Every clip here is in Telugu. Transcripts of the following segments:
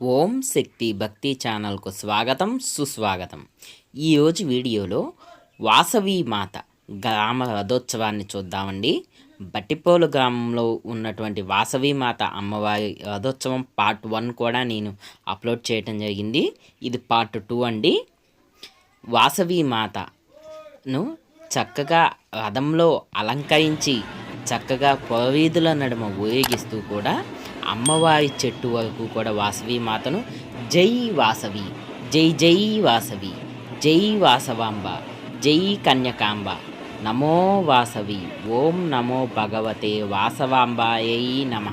ఓం శక్తి భక్తి ఛానల్కు స్వాగతం సుస్వాగతం. ఈరోజు వీడియోలో వాసవి మాత గ్రామ రథోత్సవాన్ని చూద్దామండి. బట్టిపోలు గ్రామంలో ఉన్నటువంటి వాసవి మాత అమ్మవారి రథోత్సవం పార్ట్ వన్ కూడా నేను అప్లోడ్ చేయటం జరిగింది. ఇది పార్ట్ టూ అండి. వాసవి మాతను చక్కగా రథంలో అలంకరించి చక్కగా పొరవీధుల నడుమ ఊరేగిస్తూ కూడా అమ్మవారి చెట్టు వరకు కూడా వాసవి మాతను. జై వాసవి జై జై వాసవి జై వాసవాంబ జై కన్యకాంబ. నమో వాసవి ఓం నమో భగవతే వాసవాంబాయై నమ.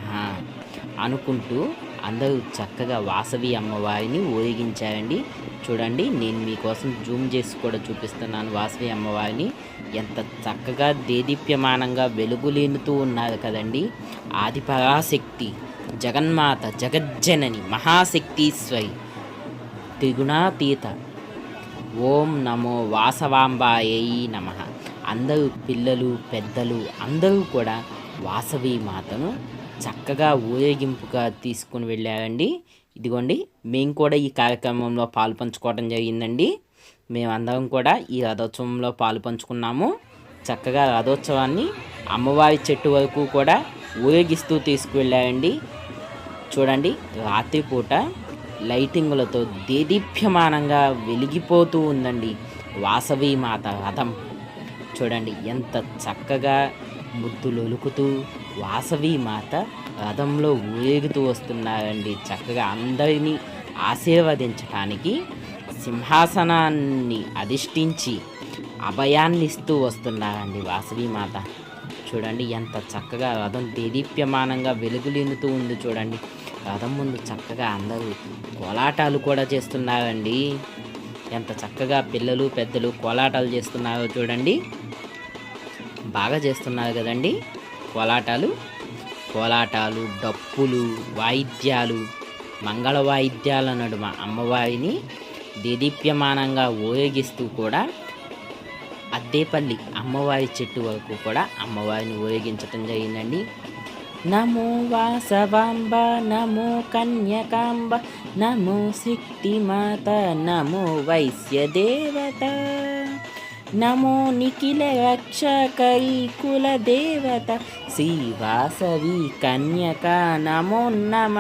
అనుకుంటూ అందరూ చక్కగా వాసవి అమ్మవారిని ఊరేగించారండి. చూడండి నేను మీకోసం జూమ్ చేసి కూడా చూపిస్తున్నాను వాసవి అమ్మవారిని. ఎంత చక్కగా దేదీప్యమానంగా వెలుగులేనుతూ ఉన్నారు కదండి. ఆది పరాశక్తి జగన్మాత జగజ్జనని మహాశక్తీశ్వరి త్రిగుణాతీత. ఓం నమో వాసవాంబాయై నమ. అందరూ పిల్లలు పెద్దలు అందరూ కూడా వాసవి మాతను చక్కగా ఊరేగింపుగా తీసుకుని వెళ్ళారండి. ఇదిగోండి మేము కూడా ఈ కార్యక్రమంలో పాలు పంచుకోవడం జరిగిందండి. మేమందరం కూడా ఈ రథోత్సవంలో పాలు పంచుకున్నాము చక్కగా రథోత్సవాన్ని అమ్మవారి చెట్టు వరకు కూడా ఊరేగిస్తూ తీసుకువెళ్ళారండి. చూడండి రాత్రిపూట లైటింగులతో దేదీప్యమానంగా వెలిగిపోతూ ఉందండి వాసవి మాత రథం. చూడండి ఎంత చక్కగా ముద్దులు ఒలుకుతూ వాసవి మాత రథంలో ఊరేగుతూ వస్తున్నారండి. చక్కగా అందరినీ ఆశీర్వదించటానికి సింహాసనాన్ని అధిష్ఠించి అభయాన్ని ఇస్తూ వస్తున్నారండి వాసవి మాత. చూడండి ఎంత చక్కగా రథం దేదీప్యమానంగా వెలుగులిందుతూ ఉంది చూడండి. రథం ముందు చక్కగా అందరూ కోలాటాలు కూడా చేస్తున్నారండి. ఎంత చక్కగా పిల్లలు పెద్దలు కోలాటాలు చేస్తున్నారో చూడండి. బాగా చేస్తున్నారు కదండి కోలాటాలు. కోలాటాలు డప్పులు వాయిద్యాలు మంగళ వాయిద్యాల నడుమ అమ్మవారిని దేదీప్యమానంగా ఊరేగిస్తూ కూడా అద్దేపల్లి అమ్మవారి చెట్టు వరకు కూడా అమ్మవారిని ఊరేగించటం జరిగిందండి. నమో వాసవాంబ నమో కన్యకాంబ నమో శక్తిమాత నమో వైశ్య దేవత నమో నిఖిల రక్షకై కుల దేవత శ్రీ వాసవి కన్యక నమో నమ.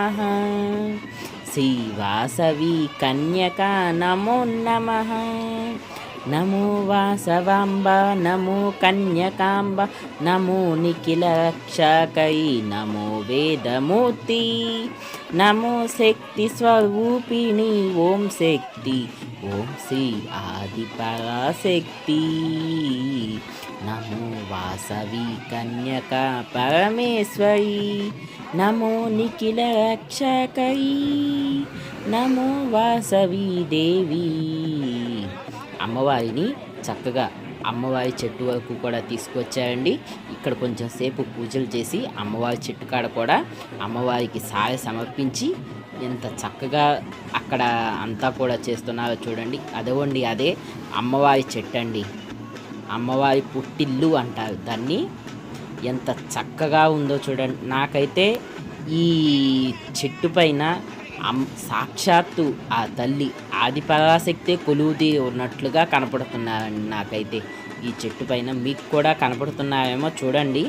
శ్రీ వాసవి కన్యక నమో నమ. నమో వాసవాంబ నమో కన్యకాంబ నమో నిఖిలక్షకై నమో వేదమూర్తి. నమో శక్తి స్వరూపిణి ఓం శక్తి ఓం శ్రీ ఆది పరాశక్తి. నమో వాసవి కన్యక పరమేశ్వరి నమో నిఖిల రక్షకై నమో వాసవి దేవి. అమ్మవారిని చక్కగా అమ్మవారి చెట్టు వరకు కూడా తీసుకొచ్చారండి. ఇక్కడ కొంచెం సేపు పూజలు చేసి అమ్మవారి చెట్టు కాడ కూడా అమ్మవారికి సాయ సమర్పించి ఎంత చక్కగా అక్కడ అంతా కూడా చేస్తున్నారో చూడండి. అదవండి అదే అమ్మవారి చెట్టు అండి అమ్మవారి పుట్టిల్లు అంటారు దాన్ని. ఎంత చక్కగా ఉందో చూడండి. నాకైతే ఈ చెట్టు పైన అమ్ సాక్షాత్తు ఆ తల్లి ఆది పరాశక్తే కొలువుది ఉన్నట్లుగా కనపడుతున్నారండి నాకైతే. ఈ చెట్టు పైన మీకు కూడా కనపడుతున్నాయేమో చూడండి.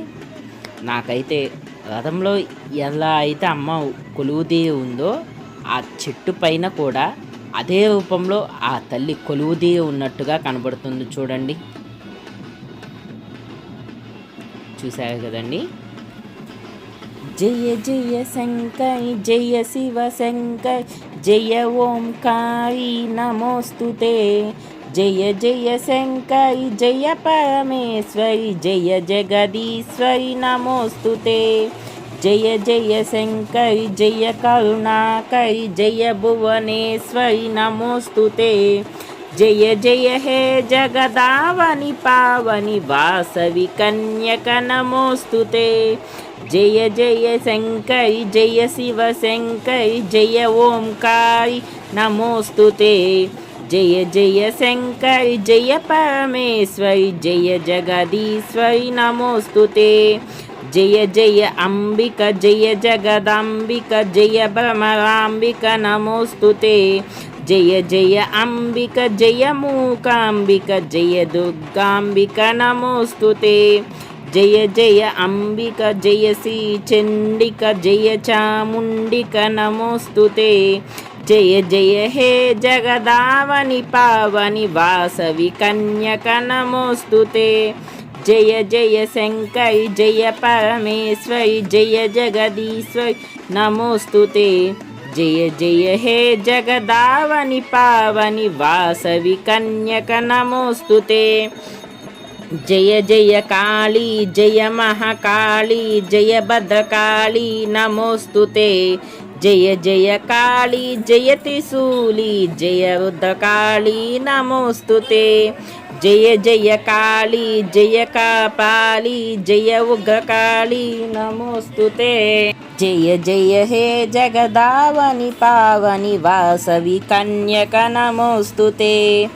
నాకైతే రథంలో ఎలా అయితే అమ్మ కొలువుది ఉందో ఆ చెట్టు పైన కూడా అదే రూపంలో ఆ తల్లి కొలువుది ఉన్నట్టుగా కనబడుతుంది చూడండి. చూసారు కదండి? జయ జయ శంకర్ జయ శివ శంకర్ జయ ఓంకారి నమోస్తుతే. జయ జయ శంకరి జయ పరమేశ్వరి జయ జగదీశ్వరి నమోస్తుతే. జయ జయ శంకరి జయ కరుణాకరి జయ భువనేశ్వరి నమోస్తుతే. జయ జయ హే జగదావని పావని వాసవి కన్యక నమోస్తుతే. జయ జయ శంకరి జయ శివ శంకరి జయ ఓంకారి నమోస్తుతే. జయ జయ శంకరి జయ పరమేశ్వరి జయ జగదీశ్వరి నమోస్తుతే. జయ జయ అంబిక జయ జగదాంబిక జయ భ్రమరాంబిక నమోస్తుతే. జయ జయ అంబిక జయ మూకాంబిక జయ దుర్గాంబిక నమోస్తుతే. జయ జయ అంబిక జయ శ్రీ చండిక జయ చాముండిక నమోస్తుతే. జయ జయ హే జగదావని పావని వాసవి కన్యక నమోస్తుతే. జయ జయ శంకై జయ పరమేశ్వరి జయ జగదీశ్వరి నమోస్తుతే. జయ జయ హే జగదావని పావని వాసవి కన్యక నమోస్తుతే. జయ జయ కాళీ జయ మహాకాళీ జయ భద్రకాళీ నమోస్తుతే. జయ జయ కాళీ జయ త్రిశూలి జయ రుద్రకాళీ నమోస్తుతే. జయ జయ కాళీ జయ కాపాలి జయ ఉగ్రకాళీ నమోస్తుతే. జయ జయ హే జగదావని పావని వాసవి కన్యక నమోస్తుతే.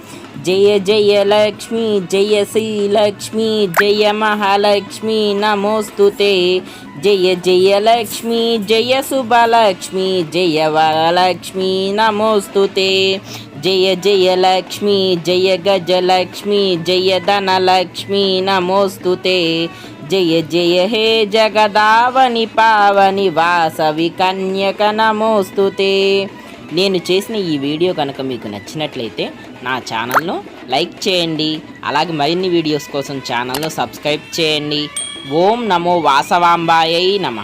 జయ జయ లక్ష్మి జయ శ్రీలక్ష్మి జయ మహాలక్ష్మి నమోస్తుతే. జయ జయ లక్ష్మి జయ శుభలక్ష్మి జయ వరలక్ష్మి నమోస్తుతే. జయ జయ లక్ష్మి జయ గజలక్ష్మి జయ ధనలక్ష్మి నమోస్తుతే. జయ జయ హే జగదావని పావని వాసవి కన్యక నమోస్తుతే. నేను చేసిన ఈ వీడియో కనుక మీకు నచ్చినట్లయితే నా ఛానల్ను లైక్ చేయండి. అలాగే మరిన్ని వీడియోస్ కోసం ఛానల్ను సబ్స్క్రైబ్ చేయండి. ఓం నమో వాసవాంబాయై నమ.